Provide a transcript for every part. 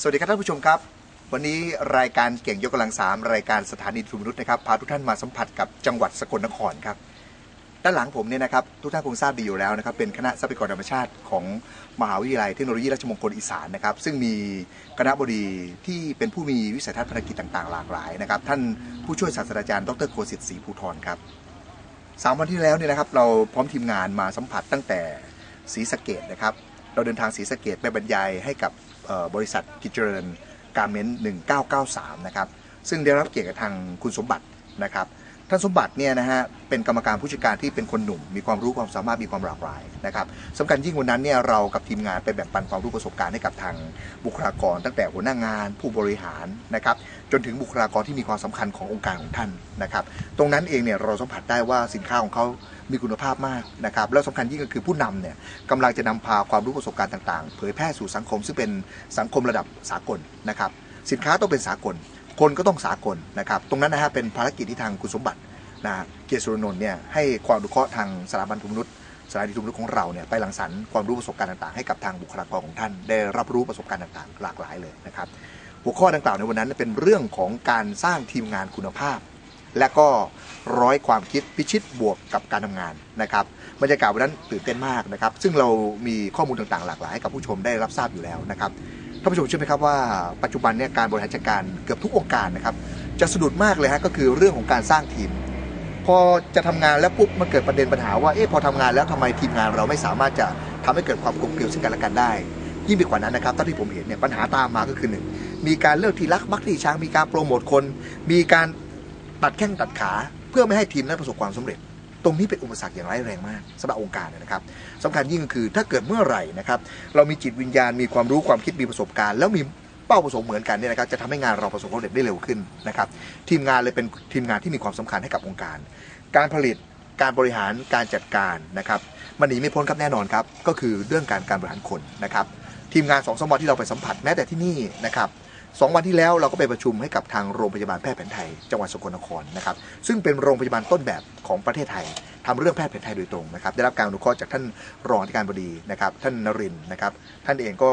สวัสดีครับท่านผู้ชมครับ วันนี้รายการเก่งยกกำลังสามรายการสถานีทุนมนุษย์นะครับพาทุกท่านมาสัมผัสกับจังหวัดสกลนครครับด้านหลังผมเนี่ยนะครับทุกท่านคงทราบดีอยู่แล้วนะครับเป็นคณะทรัพยากรธรรมชาติของมหาวิทยาลัยเทคโนโลยีราชมงคลอีสานนะครับซึ่งมีคณะบดีที่เป็นผู้มีวิสัยทัศน์ภารกิจต่างๆ หลากหลายนะครับท่านผู้ช่วยศาสตราจารย์ดรโคสิทธิ์ศรีภูธรครับสามวันที่แล้วเนี่ยนะครับเราพร้อมทีมงานมาสัมผัสตั้งแต่ศรีสะเกดนะครับ เราเดินทางศรีสะเกดไปบรรยายให้กับบริษัทกิจเจริญการเมนต์1993 นะครับ ซึ่งได้รับเกียรติกับทางคุณสมบัตินะครับ ท่านสมบัติเนี่ยนะฮะเป็นกรรมการผู้จัดการที่เป็นคนหนุ่ม มีความรู้ความสามารถมีความหลากหลายนะครับสำคัญยิ่งวันนั้นเนี่ยเรากับทีมงานไปแบ่งปันความรู้ประสบการณ์ให้กับทางบุคลากร ตั้งแต่หัวหน้างานผู้บริหารนะครับจนถึงบุคลากรที่มีความสำคัญขององค์การของท่านนะครับตรงนั้นเองเนี่ยเราสัมผัสได้ว่าสินค้าของเขามีคุณภาพมากนะครับแล้วสำคัญยิ่งก็คือผู้นำเนี่ยกำลังจะนำพาความรู้ประสบการณ์ต่างๆ เผยแพร่สู่สังคมซึ่งเป็นสังคมระดับสากลนะครับสินค้าต้องเป็นสากล คนก็ต้องสากลนะครับ ตรงนั้นนะฮะเป็นภารกิจที่ทางคุณสมบัตินะเกียรติสุรนนท์เนี่ยให้ความอนุเคราะห์ทางสถาบันทุนนุษย์สถานีทุนนุษย์ของเราเนี่ยไปหลังสรรค์ความรู้ประสบการณ์ต่างๆให้กับทางบุคลากรของท่าน ได้รับรู้ประสบการณ์ต่างๆ หลากหลายเลยนะครับ หัวข้อดังกล่าวในวันนั้นเป็นเรื่องของการสร้างทีมงานคุณภาพ และก็ร้อยความคิดพิชิตบวกกับการทำงานนะครับบรรยากาศวันนั้นตื่นเต้นมากนะครับ ซึ่งเรามีข้อมูลต่างๆ หลากหลายให้กับผู้ชมได้รับทราบอยู่แล้วนะครับ ท่านผู้ชมเชื่อไหมครับว่าปัจจุบันเนี่ยการบริหารจัดการเกือบทุกองค์การนะครับจะสะดุดมากเลยฮะก็คือเรื่องของการสร้างทีม พอจะทำงานแล้วปุ๊บมันเกิดประเด็นปัญหาว่าเอ๊ะพอทำงานแล้วทำไมทีมงานเราไม่สามารถจะทำให้เกิดความกลมเกลียวซึ่งกันและกันได้ ยิ่งไปกว่านั้นนะครับเท่าที่ผมเห็นเนี่ยปัญหาตามมาก็คือหนึ่งมีการเลิกที่รักมักที่ชังมีการโปรโมทคน มีการตัดแข้งตัดขา เพื่อไม่ให้ทีมนั้นประสบความสำเร็จ ตรงนี้เป็นอุปสรรคอย่างร้ายแรงมากสำหรับองค์การนะครับสำคัญยิ่งคือถ้าเกิดเมื่อไหร่นะครับเรามีจิตวิญญาณมีความรู้ความคิดมีประสบการณ์ แล้วมีเป้าประสงค์เหมือนกันเนี่ยนะครับจะทำให้งานเราประสบความสำเร็จได้เร็วขึ้นนะครับทีมงานเลยเป็นทีมงานที่มีความสำคัญให้กับองค์การ การผลิตการบริหารการจัดการนะครับมันหนีไม่พ้นครับแน่นอนครับก็คือเรื่องการการบริหารคนนะครับทีมงานสองสมวันที่เราไปสัมผัสแม้แต่ที่นี่นะครับ สองวันที่แล้วเราก็ไปประชุมให้กับทางโรงพยาบาลแพทย์แผนไทยจังหวัดสกลนครนะครับซึ่งเป็นโรงพยาบาลต้นแบบของประเทศไทยทำเรื่องแพทย์แผนไทยโดยตรงนะครับได้รับการอนุเคราะห์จากท่านรองอธิการบดีนะครับท่านนรินทร์นะครับท่านเองก็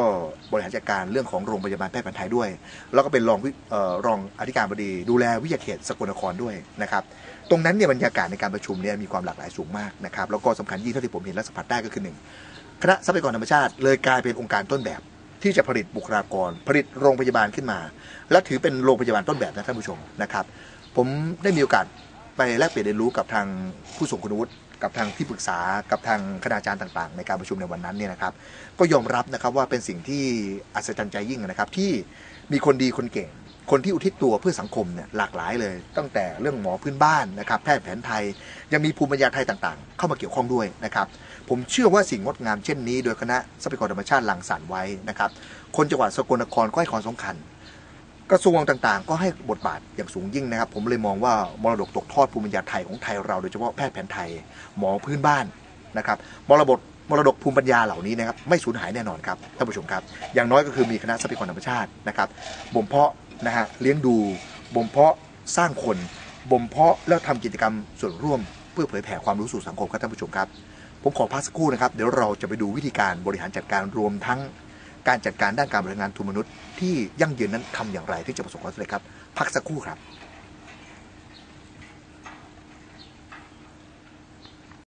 บริหารจัดการเรื่องของโรงพยาบาลแพทย์แผนไทยด้วย แล้วก็เป็นรองออรองอธิการบดี ดูแลวิทยาเขตสกลนครด้วยนะครับตรงนั้นเนี่ยบรรยากาศในการประชุมเนี่ยมีความหลากหลายสูงมากนะครับแล้วก็สำคัญยิ่งเท่าที่ผมเห็นและสัมผัสได้ก็คือหนึ่งคณะทรัพยากรธรรมชาติเลยกลายเป็นองค์การต้นแบบ ที่จะผลิตบุคลากร ผลิตโรงพยาบาลขึ้นมา และถือเป็นโรงพยาบาลต้นแบบนะท่านผู้ชมนะครับ ผมได้มีโอกาสไปแลกเปลี่ยนเรียนรู้กับทางผู้ส่งคุณวุฒิกับทางที่ปรึกษากับทางคณาจารย์ต่างๆ ในการประชุมในวันนั้นเนี่ยนะครับก็ยอมรับนะครับว่าเป็นสิ่งที่อัศจรรย์ใจยิ่งนะครับที่มีคนดีคนเก่ง คนที่อุทิศตัวเพื่อสังคมเนี่ยหลากหลายเลย ตั้งแต่เรื่องหมอพื้นบ้านนะครับแพทย์แผนไทยยังมีภูมิปัญญาไทยต่างๆ เข้ามาเกี่ยวข้องด้วยนะครับผมเชื่อว่าสิ่งงดงามเช่นนี้ โดยคณะทรัพยากรธรรมชาติหลังสรรไว้นะครับคนจังหวัดสกลนครก็ให้ความสำคัญ กระทรวงต่างๆ ก็ให้บทบาทอย่างสูงยิ่งนะครับ ผมเลยมองว่ามรดกตกทอดภูมิปัญญาไทยของไทยเราโดยเฉพาะแพทย์แผนไทยหมอพื้นบ้านนะครับมรดกมรดกภูมิปัญญาเหล่านี้นะครับไม่สูญหายแน่นอนครับท่านผู้ชมครับ อย่างน้อยก็คือมีคณะทรัพยากรธรรมชาตินะครับบ่มเพาะ นะฮะเลี้ยงดูบ่มเพาะสร้างคนบ่มเพาะแล้วทำกิจกรรมส่วนร่วม เพื่อเผยแผ่ความรู้สู่สังคมครับท่านผู้ชมครับ ผมขอพักสักครู่นะครับ เดี๋ยวเราจะไปดูวิธีการบริหารจัดการรวมทั้งการจัดการด้านการบริหารงานทุนมนุษย์ ที่ยั่งยืนนั้นทำอย่างไรที่จะประสบความสำเร็จครับ พักสักครู่ครับ